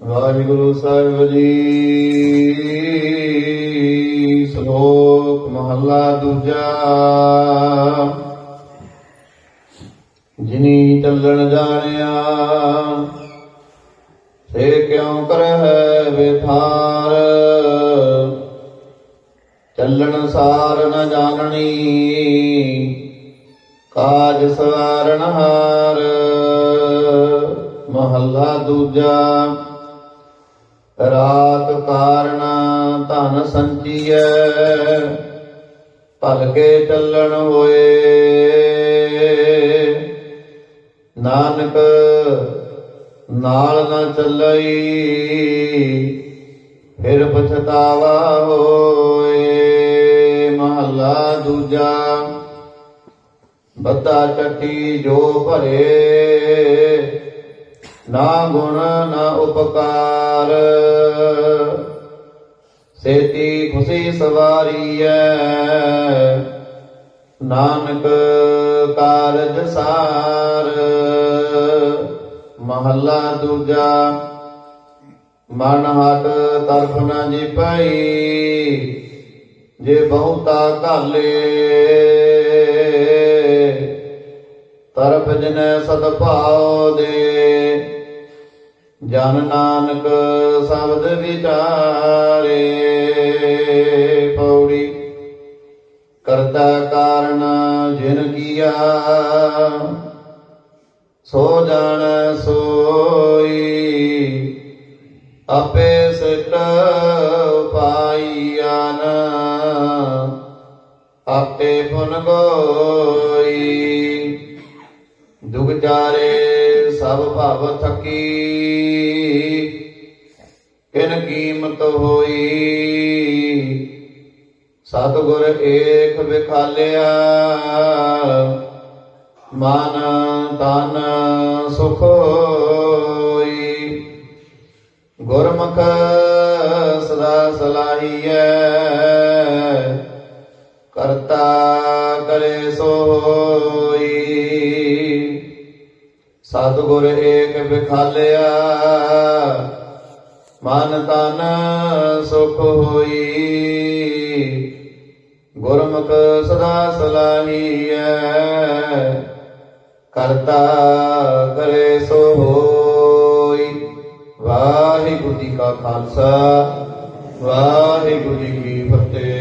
ਵਾਹਿਗੁਰੂ ਸਾਹਿਬ ਜੀ। ਸ਼ਲੋਕ ਮਹੱਲਾ ਦੂਜਾ। ਜਿਨੀ ਚੱਲਣ ਜਾਣਿਆ ਸੇ ਕਿਉ ਕਰਹਿ ਵਿਥਾਰ ਚੱਲਣ ਸਾਰ ਨ ਜਾਣਨੀ, ਕਾਜ ਸਵਾਰਨ ਹਾਰ। ਮਹੱਲਾ ਦੂਜਾ। ਰਾਤ ਕਾਰਨ ਧਨ ਸੰਚੀਐ ਭਲਕੇ ਚੱਲਣ ਹੋਏ। ਨਾਨਕ ਨਾਲ ਨਾ ਚੱਲਈ, ਫਿਰ ਪਛਤਾਵਾ ਹੋਏ। ਮਹੱਲਾ ਦੂਜਾ ਬੱਦਾ ਚੱਟੀ ਜੋ ਭਰੇ। ਨਾ ਗੁਣ, ਨਾ ਉਪਕਾਰ। ਸੇਤੀ ਖੁਸ਼ੀ ਸਵਾਰੀਐ। ਨਾਨਕ ਕਾਰਜ ਸਾਰ। ਮਹੱਲਾ ਦੂਜਾ, ਮਨ ਹਟ ਤਰਫ ਨ ਜੀ ਪਈ ਜੇ ਬਹੁਤਾ ਘਾਲੇ ਤਰਫ ਜਨੈ ਸਦ ਭਾਉ ਦੇ। ਜਨ ਨਾਨਕ ਸ਼ਬਦ ਵਿਚਾਰੇ। ਪੌੜੀ ਕਰਤਾ ਕਾਰਨ ਜਿਨ ਕੀਆ। ਸੋ ਜਾਣ ਸੋਈ ਆਪੇ ਸਿਟ ਪਾਈਆਨ। ਆਪੇ ਪੁਨ ਗੋਈ ਦੁਗ ਸਭ ਭਵ ਥਕੀ। ਕਿਨ ਕੀਮਤ ਹੋਈ? ਸਤਿਗੁਰ ਏਕ ਵਿਖਾਲਿਆ। ਮਨ ਤਨ ਸੁਖ ਹੋਈ। ਗੁਰਮੁਖ ਸਦਾ ਸਲਾਹੀਐ। ਕਰਤਾ ਕਰੇ ਸੋਈ ਸਤਿਗੁਰ ਏਕ ਵਿਖਾਲਿਆ, ਮਨ ਤਨ ਸੁਖ ਹੋਈ। ਗੁਰਮੁਖ ਸਦਾ ਸਲਾਹੀਐ, ਕਰਤਾ ਕਰੇ ਸੋ ਹੋਈ। ਵਾਹਿਗੁਰੂ ਜੀ ਕਾ ਖਾਲਸਾ, ਵਾਹਿਗੁਰੂ ਜੀ ਕੀ ਫਤਿਹ।